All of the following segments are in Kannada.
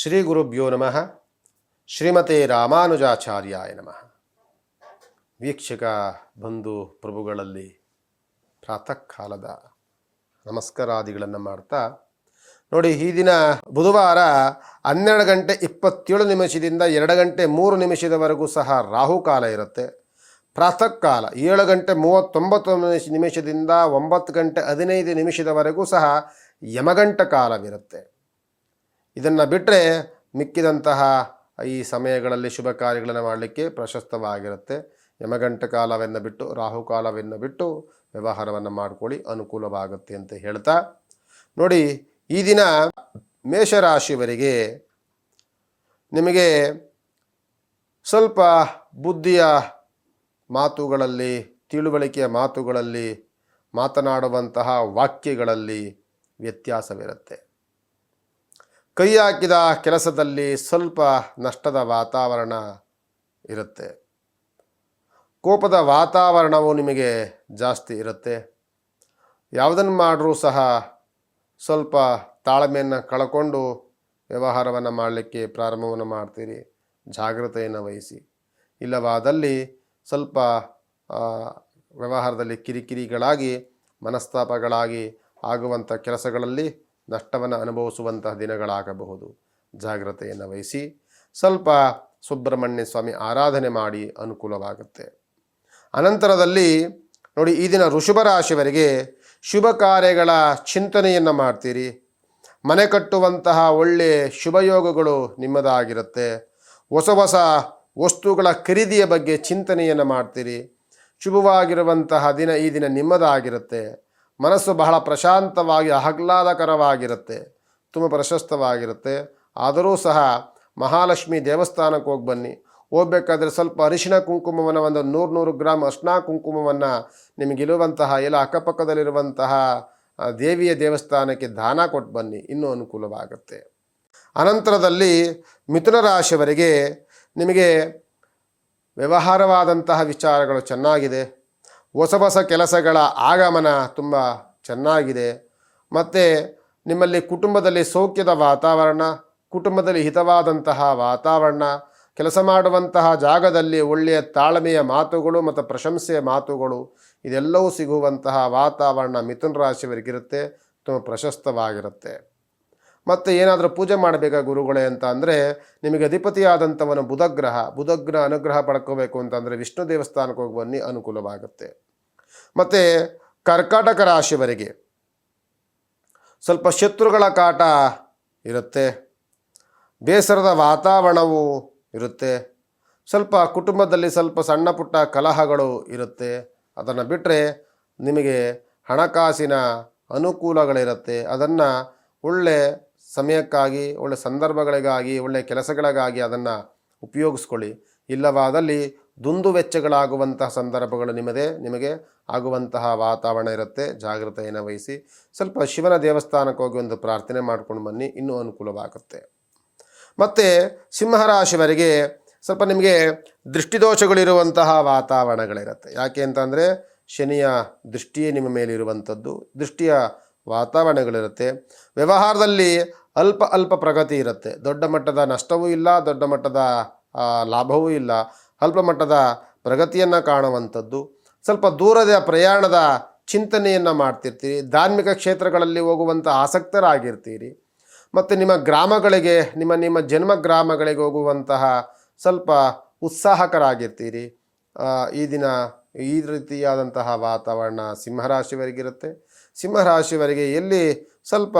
ಶ್ರೀ ಗುರುಭ್ಯೋ ನಮಃ. ಶ್ರೀಮತೆ ರಾಮಾನುಜಾಚಾರ್ಯಾಯ ನಮಃ. ವೀಕ್ಷಕ, ಬಂಧು, ಪ್ರಭುಗಳಲ್ಲಿ ಪ್ರಾತಃ ಕಾಲದ ನಮಸ್ಕಾರಾದಿಗಳನ್ನು ಮಾಡ್ತಾ, ನೋಡಿ, ಈ ದಿನ ಬುಧವಾರ ಹನ್ನೆರಡು ಗಂಟೆ ಇಪ್ಪತ್ತೇಳು ನಿಮಿಷದಿಂದ ಎರಡು ಗಂಟೆ ಮೂರು ನಿಮಿಷದವರೆಗೂ ಸಹ ರಾಹುಕಾಲ ಇರುತ್ತೆ. ಪ್ರಾತಃ ಕಾಲ ಏಳು ಗಂಟೆ ಮೂವತ್ತೊಂಬತ್ತು ನಿಮಿಷ, ನಿಮಿಷದಿಂದ ಒಂಬತ್ತು ಗಂಟೆ ಹದಿನೈದು ನಿಮಿಷದವರೆಗೂ ಸಹ ಯಮಗಂಟ ಕಾಲವಿರುತ್ತೆ. ಇದನ್ನು ಬಿಟ್ಟರೆ ಮಿಕ್ಕಿದಂತಹ ಈ ಸಮಯಗಳಲ್ಲಿ ಶುಭ ಕಾರ್ಯಗಳನ್ನು ಮಾಡಲಿಕ್ಕೆ ಪ್ರಶಸ್ತವಾಗಿರುತ್ತೆ. ಯಮಗಂಟ ಕಾಲವನ್ನು ಬಿಟ್ಟು ರಾಹುಕಾಲವನ್ನು ಬಿಟ್ಟು ವ್ಯವಹಾರವನ್ನು ಮಾಡಿಕೊಳ್ಳಿ, ಅನುಕೂಲವಾಗುತ್ತೆ ಅಂತ ಹೇಳ್ತಾ. ನೋಡಿ, ಈ ದಿನ ಮೇಷರಾಶಿಯವರಿಗೆ ನಿಮಗೆ ಸ್ವಲ್ಪ ಬುದ್ಧಿಯ ಮಾತುಗಳಲ್ಲಿ, ತಿಳುವಳಿಕೆಯ ಮಾತುಗಳಲ್ಲಿ, ಮಾತನಾಡುವಂತಹ ವಾಕ್ಯಗಳಲ್ಲಿ ವ್ಯತ್ಯಾಸವಿರುತ್ತೆ. ಕೈ ಹಾಕಿದ ಕೆಲಸದಲ್ಲಿ ಸ್ವಲ್ಪ ನಷ್ಟದ ವಾತಾವರಣ ಇರುತ್ತೆ. ಕೋಪದ ವಾತಾವರಣವು ನಿಮಗೆ ಜಾಸ್ತಿ ಇರುತ್ತೆ. ಯಾವುದನ್ನು ಮಾಡ್ರೂ ಸಹ ಸ್ವಲ್ಪ ತಾಳ್ಮೆಯನ್ನು ಕಳ್ಕೊಂಡು ವ್ಯವಹಾರವನ್ನು ಮಾಡಲಿಕ್ಕೆ ಪ್ರಾರಂಭವನ್ನು ಮಾಡ್ತೀರಿ. ಜಾಗ್ರತೆಯನ್ನು ವಹಿಸಿ. ಇಲ್ಲವಾದಲ್ಲಿ ಸ್ವಲ್ಪ ವ್ಯವಹಾರದಲ್ಲಿ ಕಿರಿಕಿರಿಗಳಾಗಿ, ಮನಸ್ತಾಪಗಳಾಗಿ ಆಗುವಂಥ ಕೆಲಸಗಳಲ್ಲಿ ನಷ್ಟವನ್ನು ಅನುಭವಿಸುವಂತಹ ದಿನಗಳಾಗಬಹುದು. ಜಾಗ್ರತೆಯನ್ನು ವಹಿಸಿ ಸ್ವಲ್ಪ ಸುಬ್ರಹ್ಮಣ್ಯ ಸ್ವಾಮಿ ಆರಾಧನೆ ಮಾಡಿ ಅನುಕೂಲವಾಗುತ್ತೆ. ಅನಂತರದಲ್ಲಿ ನೋಡಿ ಈ ದಿನ ಋಷಭ ರಾಶಿಯವರಿಗೆ ಶುಭ ಕಾರ್ಯಗಳ ಚಿಂತನೆಯನ್ನು ಮಾಡ್ತೀರಿ. ಮನೆ ಕಟ್ಟುವಂತಹ ಒಳ್ಳೆಯ ಶುಭಯೋಗಗಳು ನಿಮ್ಮದಾಗಿರುತ್ತೆ. ಹೊಸ ಹೊಸ ವಸ್ತುಗಳ ಖರೀದಿಯ ಬಗ್ಗೆ ಚಿಂತನೆಯನ್ನು ಮಾಡ್ತೀರಿ. ಶುಭವಾಗಿರುವಂತಹ ದಿನ ಈ ದಿನ ನಿಮ್ಮದಾಗಿರುತ್ತೆ. ಮನಸ್ಸು ಬಹಳ ಪ್ರಶಾಂತವಾಗಿ ಆಹ್ಲಾದಕರವಾಗಿರುತ್ತೆ, ತುಂಬ ಪ್ರಶಸ್ತವಾಗಿರುತ್ತೆ. ಆದರೂ ಸಹ ಮಹಾಲಕ್ಷ್ಮಿ ದೇವಸ್ಥಾನಕ್ಕೆ ಹೋಗಿ ಬನ್ನಿ. ಹೋಗ್ಬೇಕಾದ್ರೆ ಸ್ವಲ್ಪ ಅರಿಶಿನ ಕುಂಕುಮವನ್ನು ಒಂದು ನೂರು ನೂರು ಗ್ರಾಮ್ ಅರ್ಶಿನ ಕುಂಕುಮವನ್ನು ನಿಮಗಿರುವಂತಹ ಎಲ್ಲ ಅಕ್ಕಪಕ್ಕದಲ್ಲಿರುವಂತಹ ದೇವಿಯ ದೇವಸ್ಥಾನಕ್ಕೆ ದಾನ ಕೊಟ್ಟು ಬನ್ನಿ. ಇನ್ನೂ ಅನುಕೂಲವಾಗುತ್ತೆ. ಅನಂತರದಲ್ಲಿ ಮಿಥುನ ರಾಶಿಯವರಿಗೆ ನಿಮಗೆ ವ್ಯವಹಾರವಾದಂತಹ ವಿಚಾರಗಳು ಚೆನ್ನಾಗಿದೆ. ಹೊಸ ಹೊಸ ಕೆಲಸಗಳ ಆಗಮನ ತುಂಬ ಚೆನ್ನಾಗಿದೆ. ಮತ್ತು ನಿಮ್ಮಲ್ಲಿ ಕುಟುಂಬದಲ್ಲಿ ಸೌಖ್ಯದ ವಾತಾವರಣ, ಕುಟುಂಬದಲ್ಲಿ ಹಿತವಾದಂತಹ ವಾತಾವರಣ, ಕೆಲಸ ಮಾಡುವಂತಹ ಜಾಗದಲ್ಲಿ ಒಳ್ಳೆಯ ತಾಳ್ಮೆಯ ಮಾತುಗಳು ಮತ್ತು ಪ್ರಶಂಸೆಯ ಮಾತುಗಳು, ಇದೆಲ್ಲವೂ ಸಿಗುವಂತಹ ವಾತಾವರಣ ಮಿಥುನ ರಾಶಿಯವರಿಗಿರುತ್ತೆ. ತುಂಬ ಪ್ರಶಸ್ತವಾಗಿರುತ್ತೆ. ಮತ್ತು ಏನಾದರೂ ಪೂಜೆ ಮಾಡಬೇಕಾ ಗುರುಗಳೇ ಅಂತ ಅಂದರೆ ನಿಮಗೆ ಅಧಿಪತಿಯಾದಂಥವನ ಬುಧಗ್ರಹ ಬುಧಗ್ರ ಅನುಗ್ರಹ ಪಡ್ಕೋಬೇಕು ಅಂತಂದರೆ ವಿಷ್ಣು ದೇವಸ್ಥಾನಕ್ಕೆ ಹೋಗಿ ಬನ್ನಿ ಅನುಕೂಲವಾಗುತ್ತೆ. ಮತ್ತು ಕರ್ಕಾಟಕ ರಾಶಿವರೆಗೆ ಸ್ವಲ್ಪ ಶತ್ರುಗಳ ಕಾಟ ಇರುತ್ತೆ, ಬೇಸರದ ವಾತಾವರಣವು ಇರುತ್ತೆ, ಸ್ವಲ್ಪ ಕುಟುಂಬದಲ್ಲಿ ಸ್ವಲ್ಪ ಸಣ್ಣ ಪುಟ್ಟ ಕಲಹಗಳು ಇರುತ್ತೆ, ಅದನ್ನು ಬಿಟ್ಟರೆ ನಿಮಗೆ ಹಣಕಾಸಿನ ಅನುಕೂಲಗಳಿರುತ್ತೆ, ಅದನ್ನು ಒಳ್ಳೆ ಸಮಯಕ್ಕಾಗಿ, ಒಳ್ಳೆ ಸಂದರ್ಭಗಳಿಗಾಗಿ, ಒಳ್ಳೆ ಕೆಲಸಗಳಿಗಾಗಿ ಅದನ್ನು ಉಪಯೋಗಿಸ್ಕೊಳ್ಳಿ. ಇಲ್ಲವಾದಲ್ಲಿ ದುಂದು ವೆಚ್ಚಗಳಾಗುವಂತಹ ಸಂದರ್ಭಗಳು ನಿಮ್ಮದೇ, ನಿಮಗೆ ಆಗುವಂತಹ ವಾತಾವರಣ ಇರುತ್ತೆ. ಜಾಗ್ರತೆಯನ್ನು ವಹಿಸಿ. ಸ್ವಲ್ಪ ಶಿವನ ದೇವಸ್ಥಾನಕ್ಕೆ ಹೋಗಿ ಒಂದು ಪ್ರಾರ್ಥನೆ ಮಾಡ್ಕೊಂಡು ಬನ್ನಿ. ಇನ್ನೂ ಅನುಕೂಲವಾಗುತ್ತೆ. ಮತ್ತು ಸಿಂಹರಾಶಿವರಿಗೆ ಸ್ವಲ್ಪ ನಿಮಗೆ ದೃಷ್ಟಿದೋಷಗಳಿರುವಂತಹ ವಾತಾವರಣಗಳಿರುತ್ತೆ. ಯಾಕೆ ಅಂತಂದರೆ ಶನಿಯ ದೃಷ್ಟಿಯೇ ನಿಮ್ಮ ಮೇಲೆ ಇರುವಂಥದ್ದು ದೃಷ್ಟಿಯ ವಾತಾವರಣಗಳಿರುತ್ತೆ. ವ್ಯವಹಾರದಲ್ಲಿ ಅಲ್ಪ ಅಲ್ಪ ಪ್ರಗತಿ ಇರುತ್ತೆ. ದೊಡ್ಡ ಮಟ್ಟದ ನಷ್ಟವೂ ಇಲ್ಲ, ದೊಡ್ಡ ಮಟ್ಟದ ಲಾಭವೂ ಇಲ್ಲ. ಅಲ್ಪ ಮಟ್ಟದ ಪ್ರಗತಿಯನ್ನು ಕಾಣುವಂಥದ್ದು. ಸ್ವಲ್ಪ ದೂರದ ಪ್ರಯಾಣದ ಚಿಂತನೆಯನ್ನು ಮಾಡ್ತಿರ್ತೀರಿ. ಧಾರ್ಮಿಕ ಕ್ಷೇತ್ರಗಳಲ್ಲಿ ಹೋಗುವಂಥ ಆಸಕ್ತರಾಗಿರ್ತೀರಿ. ಮತ್ತು ನಿಮ್ಮ ಗ್ರಾಮಗಳಿಗೆ, ನಿಮ್ಮ ನಿಮ್ಮ ಜನ್ಮ ಗ್ರಾಮಗಳಿಗೆ ಹೋಗುವಂತಹ ಸ್ವಲ್ಪ ಉತ್ಸಾಹಕರಾಗಿರ್ತೀರಿ. ಈ ದಿನ ಈ ರೀತಿಯಾದಂತಹ ವಾತಾವರಣ ಸಿಂಹರಾಶಿಯವರಿಗಿರುತ್ತೆ. ಸಿಂಹರಾಶಿಯವರಿಗೆ ಎಲ್ಲಿ ಸ್ವಲ್ಪ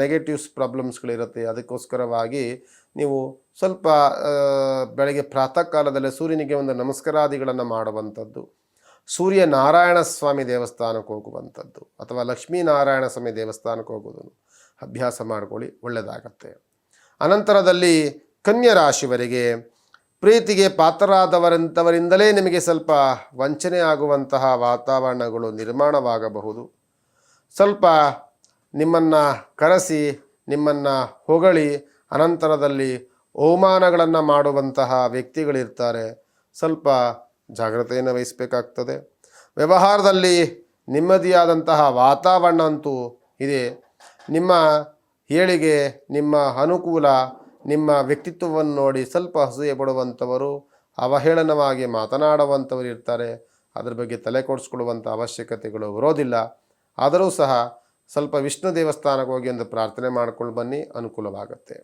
ನೆಗೆಟಿವ್ಸ್ ಪ್ರಾಬ್ಲಮ್ಸ್ಗಳಿರುತ್ತೆ ಅದಕ್ಕೋಸ್ಕರವಾಗಿ ನೀವು ಸ್ವಲ್ಪ ಬೆಳಗ್ಗೆ ಪ್ರಾತಃ ಕಾಲದಲ್ಲಿ ಸೂರ್ಯನಿಗೆ ಒಂದು ನಮಸ್ಕಾರಾದಿಗಳನ್ನು ಮಾಡುವಂಥದ್ದು. ಸೂರ್ಯ ನಾರಾಯಣ ಸ್ವಾಮಿ ದೇವಸ್ಥಾನಕ್ಕೆ ಹೋಗುವಂಥದ್ದು, ಅಥವಾ ಲಕ್ಷ್ಮೀನಾರಾಯಣ ಸ್ವಾಮಿ ದೇವಸ್ಥಾನಕ್ಕೆ ಹೋಗೋದನ್ನು ಅಭ್ಯಾಸ ಮಾಡಿಕೊಳ್ಳಿ, ಒಳ್ಳೆಯದಾಗತ್ತೆ. ಅನಂತರದಲ್ಲಿ ಕನ್ಯಾ ರಾಶಿವರಿಗೆ ಪ್ರೀತಿಗೆ ಪಾತ್ರರಾದವರಂಥವರಿಂದಲೇ ನಿಮಗೆ ಸ್ವಲ್ಪ ವಂಚನೆ ಆಗುವಂತಹ ವಾತಾವರಣಗಳು ನಿರ್ಮಾಣವಾಗಬಹುದು. ಸ್ವಲ್ಪ ನಿಮ್ಮನ್ನು ಕರೆಸಿ, ನಿಮ್ಮನ್ನು ಹೊಗಳಿ, ಅನಂತರದಲ್ಲಿ ಅವಮಾನಗಳನ್ನು ಮಾಡುವಂತಹ ವ್ಯಕ್ತಿಗಳಿರ್ತಾರೆ. ಸ್ವಲ್ಪ ಜಾಗ್ರತೆಯನ್ನು ವಹಿಸಬೇಕಾಗ್ತದೆ. ವ್ಯವಹಾರದಲ್ಲಿ ನೆಮ್ಮದಿಯಾದಂತಹ ವಾತಾವರಣ ಅಂತೂ ಇದೆ. ನಿಮ್ಮ ಹೇಳಿಗೆ, ನಿಮ್ಮ ಅನುಕೂಲ, ನಿಮ್ಮ ವ್ಯಕ್ತಿತ್ವವನ್ನು ನೋಡಿ ಸ್ವಲ್ಪ ಅಸೂಯೆ ಪಡುವಂಥವರು ಅವಹೇಳನವಾಗಿ ಮಾತನಾಡುವಂಥವರು ಇರ್ತಾರೆ. ಅದ್ರ ಬಗ್ಗೆ ತಲೆ ಕೊಡಿಸ್ಕೊಳ್ಳುವಂಥ ಅವಶ್ಯಕತೆಗಳು ಬರೋದಿಲ್ಲ. ಆದರೂ ಸಹ ಸ್ವಲ್ಪ ವಿಷ್ಣು ದೇವಸ್ಥಾನಕ್ಕೆ ಹೋಗಿ ಒಂದು ಪ್ರಾರ್ಥನೆ ಮಾಡ್ಕೊಂಡು ಬನ್ನಿ, ಅನುಕೂಲವಾಗುತ್ತೆ.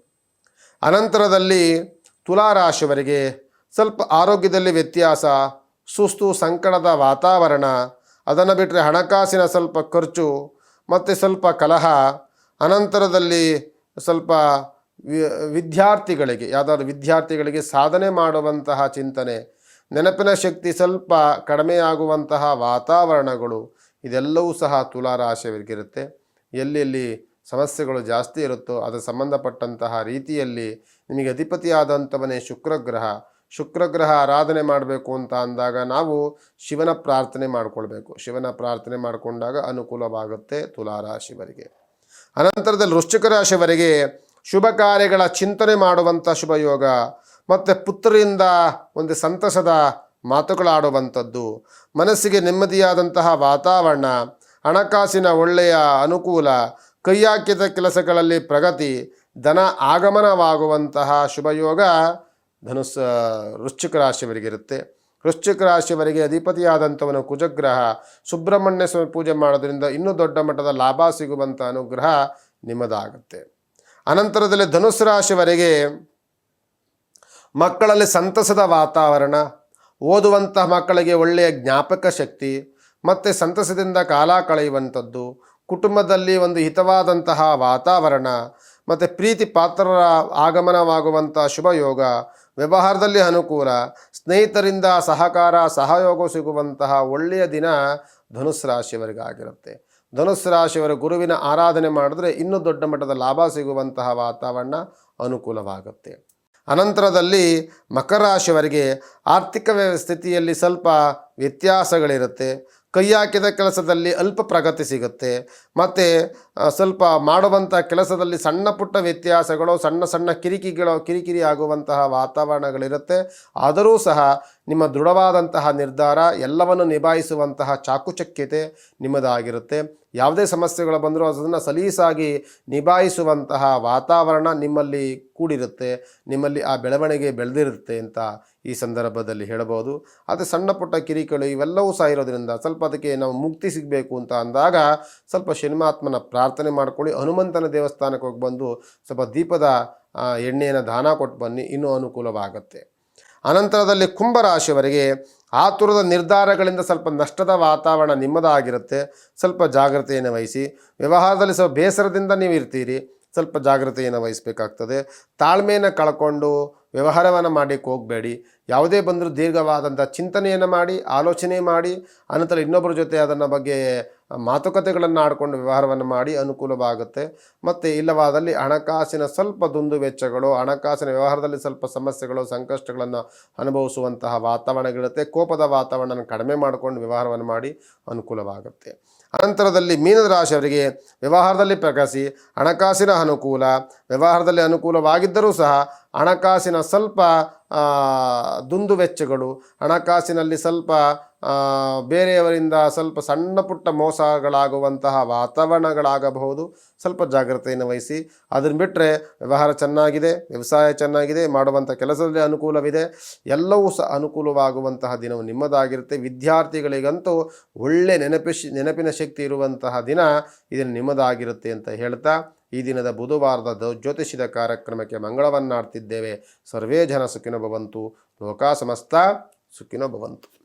ಅನಂತರದಲ್ಲಿ ತುಲಾರಾಶಿಯವರಿಗೆ ಸ್ವಲ್ಪ ಆರೋಗ್ಯದಲ್ಲಿ ವ್ಯತ್ಯಾಸ, ಸುಸ್ತು, ಸಂಕಟದ ವಾತಾವರಣ, ಅದನ್ನು ಬಿಟ್ಟರೆ ಹಣಕಾಸಿನ ಸ್ವಲ್ಪ ಖರ್ಚು ಮತ್ತು ಸ್ವಲ್ಪ ಕಲಹ, ಅನಂತರದಲ್ಲಿ ಸ್ವಲ್ಪ ವಿದ್ಯಾರ್ಥಿಗಳಿಗೆ, ಯಾವುದಾದ್ರು ವಿದ್ಯಾರ್ಥಿಗಳಿಗೆ ಸಾಧನೆ ಮಾಡುವಂತಹ ಚಿಂತನೆ, ನೆನಪಿನ ಶಕ್ತಿ ಸ್ವಲ್ಪ ಕಡಿಮೆಯಾಗುವಂತಹ ವಾತಾವರಣಗಳು ಇದೆಲ್ಲವೂ ಸಹ ತುಲಾರಾಶಿಯವರಿಗಿರುತ್ತೆ ಎಲ್ಲೆಲ್ಲಿ ಸಮಸ್ಯೆಗಳು ಜಾಸ್ತಿ ಇರುತ್ತೋ ಅದರ ಸಂಬಂಧಪಟ್ಟಂತಹ ರೀತಿಯಲ್ಲಿ ನಿಮಗೆ ಅಧಿಪತಿಯಾದಂಥವನೇ ಶುಕ್ರಗ್ರಹ. ಶುಕ್ರಗ್ರಹ ಆರಾಧನೆ ಮಾಡಬೇಕು ಅಂತ ಅಂದಾಗ ನಾವು ಶಿವನ ಪ್ರಾರ್ಥನೆ ಮಾಡಿಕೊಳ್ಬೇಕು. ಶಿವನ ಪ್ರಾರ್ಥನೆ ಮಾಡಿಕೊಂಡಾಗ ಅನುಕೂಲವಾಗುತ್ತೆ ತುಲಾರಾಶಿವರಿಗೆ ಅನಂತರದಲ್ಲಿ ವೃಶ್ಚಿಕ ರಾಶಿವರಿಗೆ ಶುಭ ಕಾರ್ಯಗಳ ಚಿಂತನೆ ಮಾಡುವಂಥ ಶುಭಯೋಗ. ಮತ್ತು ಪುತ್ರರಿಂದ ಒಂದು ಸಂತಸದ ಮಾತುಗಳಾಡುವಂಥದ್ದು. ಮನಸ್ಸಿಗೆ ನೆಮ್ಮದಿಯಾದಂತಹ ವಾತಾವರಣ, ಹಣಕಾಸಿನ ಒಳ್ಳೆಯ ಅನುಕೂಲ, ಕೈಯಾಕಿದ ಕೆಲಸಗಳಲ್ಲಿ ಪ್ರಗತಿ, ಧನ ಆಗಮನವಾಗುವಂತಹ ಶುಭಯೋಗ ಧನುಸ್ ವೃಶ್ಚಿಕ ರಾಶಿಯವರಿಗಿರುತ್ತೆ ವೃಶ್ಚಿಕ ರಾಶಿಯವರಿಗೆ ಅಧಿಪತಿಯಾದಂಥವನು ಕುಜಗ್ರಹ, ಸುಬ್ರಹ್ಮಣ್ಯ ಸ್ವಾಮಿ ಪೂಜೆ ಮಾಡೋದ್ರಿಂದ ಇನ್ನೂ ದೊಡ್ಡ ಮಟ್ಟದ ಲಾಭ ಸಿಗುವಂಥ ಅನುಗ್ರಹ ನಿಮ್ಮದಾಗುತ್ತೆ. ಅನಂತರದಲ್ಲಿ ಧನುಸ್ ರಾಶಿಯವರಿಗೆ ಮಕ್ಕಳಲ್ಲಿ ಸಂತಸದ ವಾತಾವರಣ ಓದುವಂತಹ ಮಕ್ಕಳಿಗೆ ಒಳ್ಳೆಯ ಜ್ಞಾಪಕ ಶಕ್ತಿ, ಮತ್ತು ಸಂತಸದಿಂದ ಕಾಲ ಕಳೆಯುವಂಥದ್ದು, ಕುಟುಂಬದಲ್ಲಿ ಒಂದು ಹಿತವಾದಂತಹ ವಾತಾವರಣ, ಮತ್ತು ಪ್ರೀತಿ ಪಾತ್ರರ ಆಗಮನವಾಗುವಂಥ ಶುಭಯೋಗ, ವ್ಯವಹಾರದಲ್ಲಿ ಅನುಕೂಲ, ಸ್ನೇಹಿತರಿಂದ ಸಹಕಾರ, ಸಹಯೋಗ ಸಿಗುವಂತಹ ಒಳ್ಳೆಯ ದಿನ ಧನುಸ್ ರಾಶಿಯವರಿಗಾಗಿರುತ್ತೆ. ಧನುಸ್ ರಾಶಿಯವರ ಗುರುವಿನ ಆರಾಧನೆ ಮಾಡಿದ್ರೆ ಇನ್ನೂ ದೊಡ್ಡ ಮಟ್ಟದ ಲಾಭ ಸಿಗುವಂತಹ ವಾತಾವರಣ ಅನುಕೂಲವಾಗುತ್ತೆ. ಅನಂತರದಲ್ಲಿ ಮಕರ ರಾಶಿಯವರಿಗೆ ಆರ್ಥಿಕ ವ್ಯವಸ್ಥಿತಿಯಲ್ಲಿ ಸ್ವಲ್ಪ ವ್ಯತ್ಯಾಸಗಳಿರುತ್ತೆ. ಕೈ ಹಾಕಿದ ಕೆಲಸದಲ್ಲಿ ಅಲ್ಪ ಪ್ರಗತಿ ಸಿಗುತ್ತೆ. ಮತ್ತು ಸ್ವಲ್ಪ ಮಾಡುವಂಥ ಕೆಲಸದಲ್ಲಿ ಸಣ್ಣ ಪುಟ್ಟ ವ್ಯತ್ಯಾಸಗಳು, ಸಣ್ಣ ಸಣ್ಣ ಕಿರಿಕಿಗಳು, ಕಿರಿಕಿರಿ ಆಗುವಂತಹ ವಾತಾವರಣಗಳಿರುತ್ತೆ. ಆದರೂ ಸಹ ನಿಮ್ಮ ದೃಢವಾದಂತಹ ನಿರ್ಧಾರ ಎಲ್ಲವನ್ನು ನಿಭಾಯಿಸುವಂತಹ ಚಾಕುಚಕ್ಯತೆ ನಿಮ್ಮದಾಗಿರುತ್ತೆ. ಯಾವುದೇ ಸಮಸ್ಯೆಗಳು ಬಂದರೂ ಅದನ್ನು ಸಲೀಸಾಗಿ ನಿಭಾಯಿಸುವಂತಹ ವಾತಾವರಣ ನಿಮ್ಮಲ್ಲಿ ಕೂಡಿರುತ್ತೆ, ನಿಮ್ಮಲ್ಲಿ ಆ ಬೆಳವಣಿಗೆ ಬೆಳೆದಿರುತ್ತೆ ಅಂತ ಈ ಸಂದರ್ಭದಲ್ಲಿ ಹೇಳಬಹುದು. ಅದು ಸಣ್ಣ ಪುಟ್ಟ ಕಿರಿಕಳು ಇವೆಲ್ಲವೂ ಸಹ ಇರೋದ್ರಿಂದ ಸ್ವಲ್ಪ ಅದಕ್ಕೆ ನಾವು ಮುಕ್ತಿ ಸಿಗಬೇಕು ಅಂತ ಅಂದಾಗ ಸ್ವಲ್ಪ ಶನಿಮಾತ್ಮನ ಪ್ರಾರ್ಥನೆ ಮಾಡ್ಕೊಳ್ಳಿ, ಹನುಮಂತನ ದೇವಸ್ಥಾನಕ್ಕೆ ಹೋಗಿ ಬಂದು ಸ್ವಲ್ಪ ದೀಪದ ಎಣ್ಣೆಯನ್ನು ದಾನ ಕೊಟ್ಟು ಬನ್ನಿ, ಇನ್ನೂ ಅನುಕೂಲವಾಗುತ್ತೆ. ಅನಂತರದಲ್ಲಿ ಕುಂಭರಾಶಿಯವರಿಗೆ ಆತುರದ ನಿರ್ಧಾರಗಳಿಂದ ಸ್ವಲ್ಪ ನಷ್ಟದ ವಾತಾವರಣ ನಿಮ್ಮದಾಗಿರುತ್ತೆ. ಸ್ವಲ್ಪ ಜಾಗ್ರತೆಯನ್ನು ವಹಿಸಿ. ವ್ಯವಹಾರದಲ್ಲಿ ಸ್ವಲ್ಪ ಬೇಸರದಿಂದ ನೀವು ಇರ್ತೀರಿ. ಸ್ವಲ್ಪ ಜಾಗ್ರತೆಯನ್ನು ವಹಿಸಬೇಕಾಗ್ತದೆ. ತಾಳ್ಮೆಯನ್ನು ಕಳ್ಕೊಂಡು ವ್ಯವಹಾರವನ್ನು ಮಾಡಲಿಕ್ಕೆ ಹೋಗಬೇಡಿ. ಯಾವುದೇ ಬಂದರೂ ದೀರ್ಘವಾದಂಥ ಚಿಂತನೆಯನ್ನು ಮಾಡಿ, ಆಲೋಚನೆ ಮಾಡಿ, ಅನಂತರ ಇನ್ನೊಬ್ಬರ ಜೊತೆ ಅದನ್ನು ಬಗ್ಗೆ ಮಾತುಕತೆಗಳನ್ನು ಆಡಿಕೊಂಡು ವ್ಯವಹಾರವನ್ನು ಮಾಡಿ ಅನುಕೂಲವಾಗುತ್ತೆ. ಮತ್ತು ಇಲ್ಲವಾದಲ್ಲಿ ಹಣಕಾಸಿನ ಸ್ವಲ್ಪ ದುಂದು ವೆಚ್ಚಗಳು, ಹಣಕಾಸಿನ ವ್ಯವಹಾರದಲ್ಲಿ ಸ್ವಲ್ಪ ಸಮಸ್ಯೆಗಳು, ಸಂಕಷ್ಟಗಳನ್ನು ಅನುಭವಿಸುವಂತಹ ವಾತಾವರಣಗಳಿರುತ್ತೆ. ಕೋಪದ ವಾತಾವರಣವನ್ನು ಕಡಿಮೆ ಮಾಡಿಕೊಂಡು ವ್ಯವಹಾರವನ್ನು ಮಾಡಿ ಅನುಕೂಲವಾಗುತ್ತೆ. ಅನಂತರದಲ್ಲಿ ಮೀನದ ರಾಶಿಯವರಿಗೆ ವ್ಯವಹಾರದಲ್ಲಿ ಪ್ರಕಾಶಿ ಹಣಕಾಸಿನ ಅನುಕೂಲ, ವ್ಯವಹಾರದಲ್ಲಿ ಅನುಕೂಲವಾಗಿದ್ದರೂ ಸಹ ಹಣಕಾಸಿನ ಸ್ವಲ್ಪ ದುಂದುವೆಚ್ಚಗಳು ದುಂದು ವೆಚ್ಚಗಳು, ಹಣಕಾಸಿನಲ್ಲಿ ಸ್ವಲ್ಪ ಬೇರೆಯವರಿಂದ ಸ್ವಲ್ಪ ಸಣ್ಣ ಪುಟ್ಟ ಮೋಸಗಳಾಗುವಂತಹ ವಾತಾವರಣಗಳಾಗಬಹುದು. ಸ್ವಲ್ಪ ಜಾಗ್ರತೆಯನ್ನು ವಹಿಸಿ. ಅದನ್ನು ಬಿಟ್ಟರೆ ವ್ಯವಹಾರ ಚೆನ್ನಾಗಿದೆ, ವ್ಯವಸಾಯ ಚೆನ್ನಾಗಿದೆ ಮಾಡುವಂಥ ಕೆಲಸದಲ್ಲಿ ಅನುಕೂಲವಿದೆ. ಎಲ್ಲವೂ ಸಹ ಅನುಕೂಲವಾಗುವಂತಹ ದಿನವು ನಿಮ್ಮದಾಗಿರುತ್ತೆ. ವಿದ್ಯಾರ್ಥಿಗಳಿಗಂತೂ ಒಳ್ಳೆ ನೆನಪಿಶ್ ನೆನಪಿನ ಶಕ್ತಿ ಇರುವಂತಹ ದಿನ ಇದನ್ನು ನಿಮ್ಮದಾಗಿರುತ್ತೆ ಅಂತ ಹೇಳ್ತಾ ಈ ದಿನದ ಬುಧವಾರದ ಜ್ಯೋತಿಷಿದ ಕಾರ್ಯಕ್ರಮಕ್ಕೆ ಮಂಗಳವನ್ನಾಡ್ತಿದ್ದೇವೆ. ಸರ್ವೇ ಜನ ಸುಖಿನೋ ಭವಂತು. ಲೋಕ ಸಮಸ್ತ ಸುಖಿನೋ ಭವಂತು.